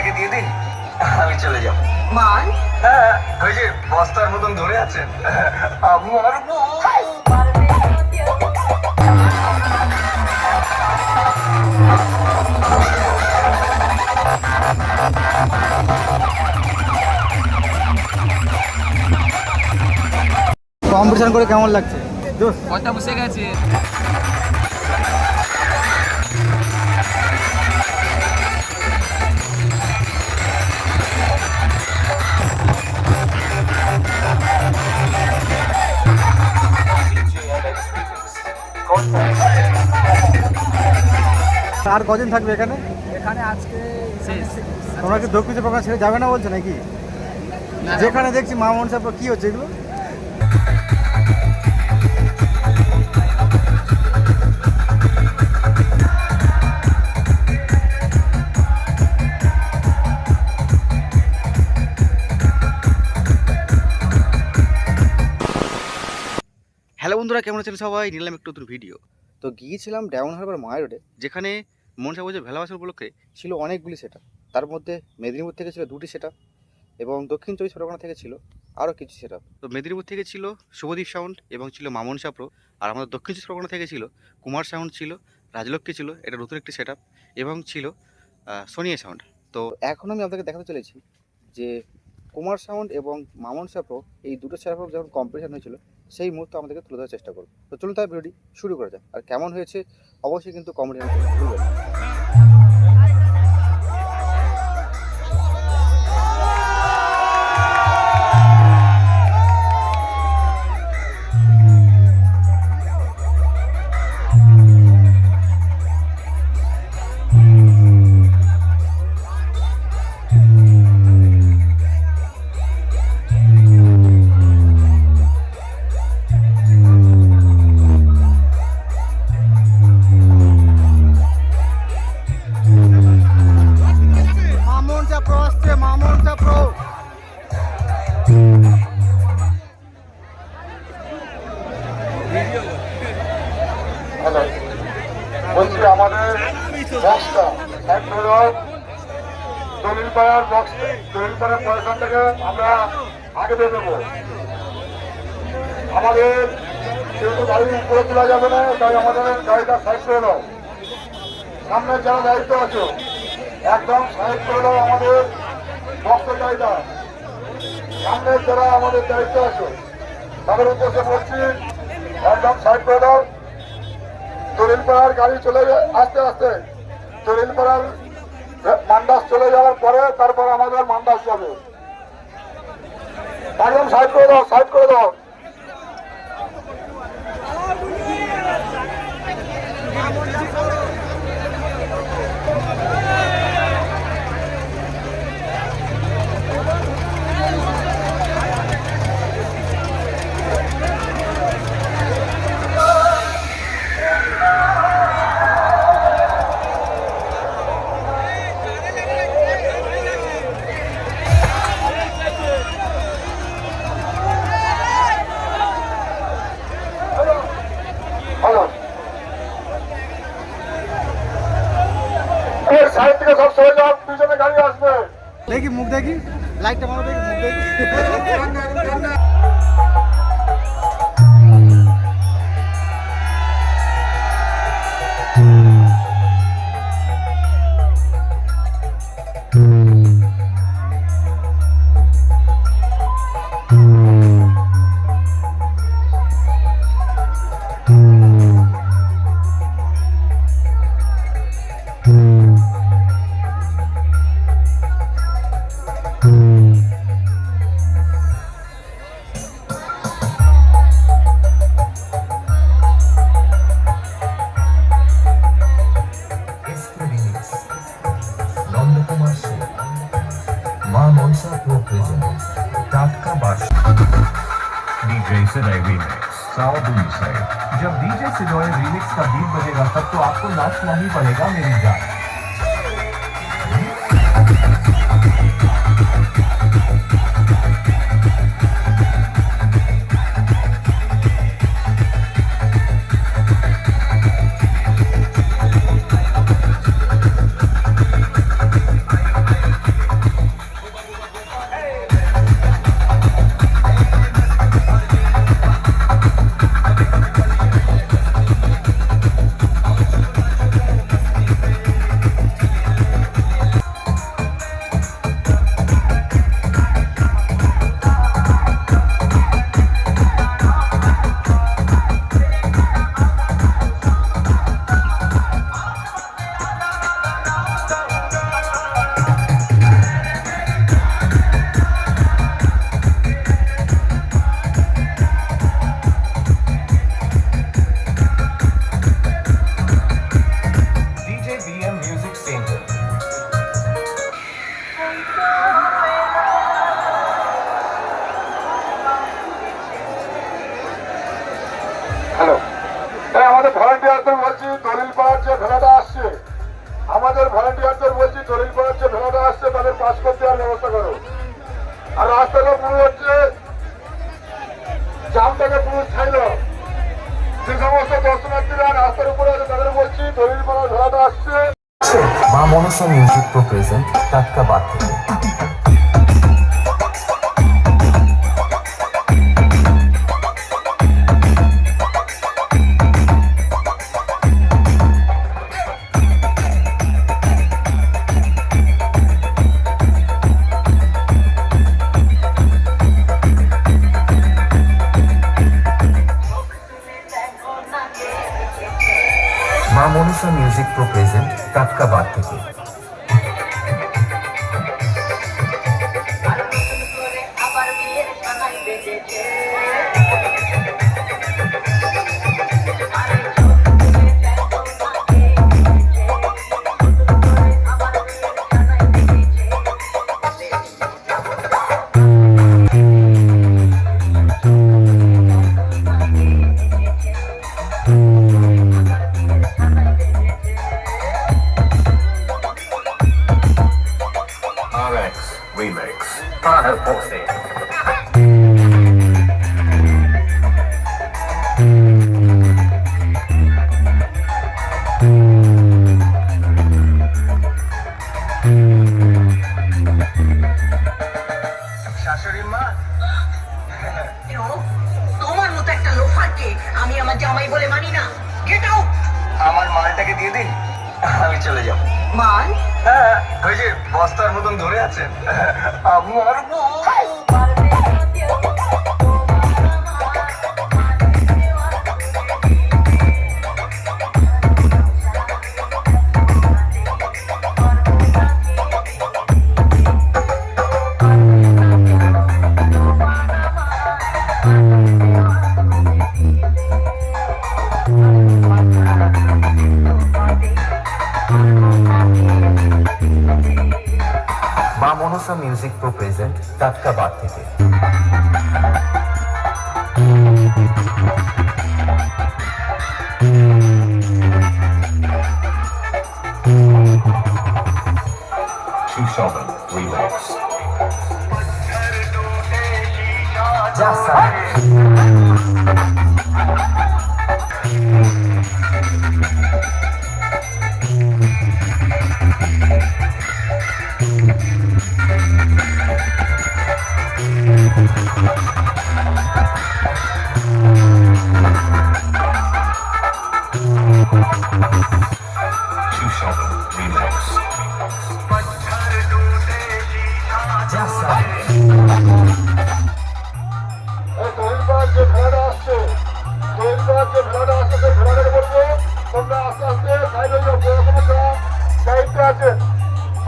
মানটাকে দিয়ে দিন আমি চলে যাব। মান হ্যাঁ ওই যে বস্তার মতন ধরে আছেন। আমার কম্পিটিশন করে কেমন লাগছে? দোস্ত কথা বসে গেছে। আর কদিন থাকবে এখানে? এখানে আজকে শেষ। তোমরা কি দক্ষিণ প্রকাশ ছেড়ে যাবে না বলছো নাকি। যেখানে দেখছি মা মনসা কি হচ্ছে এগুলো? হ্যালো বন্ধুরা কেমন আছেন সবাই? নিলাম একটু নতুন ভিডিও তো গিয়েছিলাম ডায়মন্ড হারবার মায়ের রোডে যেখানে মনসা পুজোর ভেলাবাসন উপলক্ষে ছিল অনেকগুলি সেট তার মধ্যে মেদিনীপুর থেকে ছিল দুটি সেট এবং দক্ষিণ চব্বিশ পরগনা থেকে ছিল আরও কিছু সেট তো মেদিনীপুর থেকে ছিল শুভদীপ সাউন্ড এবং ছিল মামন সাপ্রো। আর আমাদের দক্ষিণ চব্বিশ পরগনা থেকে ছিল কুমার সাউন্ড ছিল, রাজলক্ষ্মী ছিল, এটা নতুন একটি সেট এবং ছিল সোনিয়া সাউন্ড। তো এখন আমি আপনাকে দেখাতে চলেছি যে কুমার সাউন্ড এবং মামন সাপ্রো এই দুটো সেট যখন কম্পিটিশন হয়েছিল, সেই মুহূর্তে আমাদেরকে তুলে ধরার চেষ্টা করব তো চলুন তার ভিডিওটি শুরু করা যাক। আর কেমন হয়েছে, অবশ্যই কিন্তু কমেন্টে ভুলবেন আমাদের বক্সটা। এক মিনিট দলিল পাড়ার বক্স দলিল পাড়ার পয়সা থেকে আমরা আগে দিয়ে দেবো আমাদের যেহেতু গাড়ি উপরে তোলা যাবে না, তাই আমাদের গাড়িটা সাইড করে দাও। সামনে যারা দায়িত্ব আছে, একদম সাইড করে দাও আমাদের বক্সের গাড়িটা। সামনে যারা আমাদের দায়িত্ব আছে, তাদের উদ্দেশ্যে বলছি, একদম সাইড করে দাও। তরিলপাড়ার গাড়ি চলে যায় আস্তে আস্তে। তরিলপাড়ার মান্ডাস চলে যাওয়ার পরে তারপর আমাদের মান্ডাস যাবে। একদম সাইড করে দাও, সাইড করে দাও। সাইড থেকে সব সরে যাও পিছনে গাড়ি আসবে দেখি মুখ দেখি লাইটটা মারো দেখি মুখ দেখি रीमिक्स दूर से जब डीजे सिडोय रीमिक्स का बीट बजेगा, तब तो आपको नाचना ही पड़ेगा मेरी जान। मिलाने হচ্ছে তাদের পাস করতে আর ব্যবস্থা করো। আর রাস্তাটা পুরো হচ্ছে, জামটাকে পুরো ছাইল। যে সমস্ত দর্শনার্থীরা রাস্তার উপরে আছে, তাদের বলছি দলিল পাড়া ধরাটা আসছে। মা মনসা মিউজিক প্রো প্রেজেন্ট টাটকা বাদ থেকে। Tá, Kafka টাটকাবাদ থেকে Já sabe.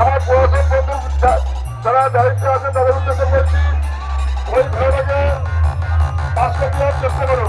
আমার প্রশাসন বন্ধু যারা দায়িত্ব আছে তাদের উদ্দেশ্যে చూస్తున్నారు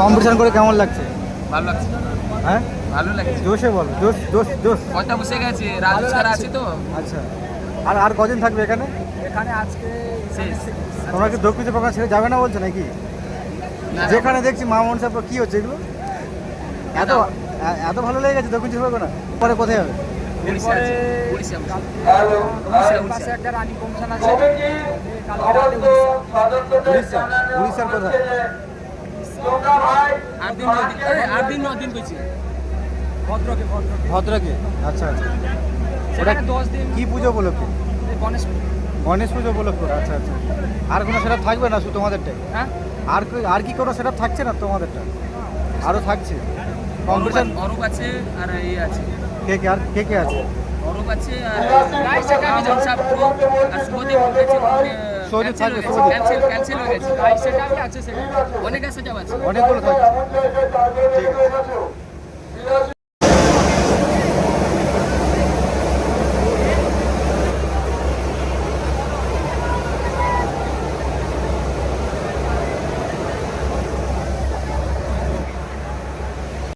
Competition করে কেমন লাগছে? ভালো লাগছে। হ্যাঁ? ভালো লাগছে। জোশে বলো জোশ জোশ জোশ। কথা বসে গেছে? রাজু স্যার আছে তো। আচ্ছা। আর আর কদিন থাকবে এখানে? এখানে আজকে শেষ। তোমরা কি দক্ষিণ প্রকাশ ছেড়ে যাবে না বলছো নাকি। যেখানে দেখছি মা মনসা কি হচ্ছে এগুলো? এত এত ভালো লেগে গেছে দক্ষিণ চব্বিশ পরগনা? পরে কোথায় হবে? উড়িষ্যার কোথায় আট দিন আট দিন নয় দিন পেয়েছি ভদ্রকে। ভদ্রকে? আচ্ছা আচ্ছা। ওটা দশ দিন কি পুজো উপলক্ষে? গণেশ গণেশ পুজো উপলক্ষে? আচ্ছা আচ্ছা। আর কোনো সেটা থাকবে না শুধু তোমাদেরটাই? হ্যাঁ? আর আর কি কোনো সেটা থাকছে না তোমাদেরটা? আরও থাকছে? কম্পিটিশন? অরূপ আছে আর এই আছে। কে কে আর কে কে আছে? অরূপ আছে আর আর শুভদীপ থাকবে, শুভদীপ। ক্যান্সেল ক্যান্সেল হয়ে গেছে। সেটা আছে সেটা অনেক আছে যাব আছে। অনেকগুলো থাকছে ঠিক আছে।